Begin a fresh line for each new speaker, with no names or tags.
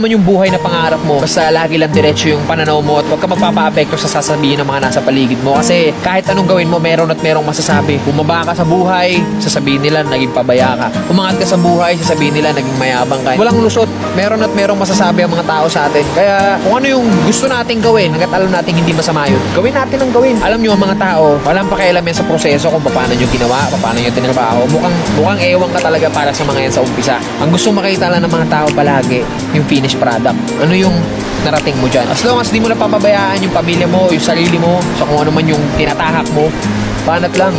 naman yung buhay na pangarap mo, basta lagi lang diretso yung pananaw mo at huwag ka magpapa-apekto sa sasabihin ng mga nasa paligid mo. Kasi kahit anong gawin mo, meron at merong masasabi. Bumaba ka sa buhay, sasabihin nila naging pabaya ka. Umangat ka sa buhay, sasabihin nila naging mayabang ka. Walang lusot, meron at merong masasabi ang mga tao sa atin. Kaya kung ano yung gusto nating gawin, hanggat alam natin hindi masama yun, gawin natin ang gawin. Alam nyo, ang mga tao, walang pakialam yan sa proseso kung paano nyo ginawa, paano nyo tinrabaho. Mukhang, mukhang ewan ka talaga para sa mga yan sa umpisa. Ang gusto makita lang ng mga tao palagi, yung finished product. Ano yung narating mo dyan. As long as di mo napapabayaan yung pamilya mo, yung sarili mo, sa kung ano man yung tinatahak mo, banat lang.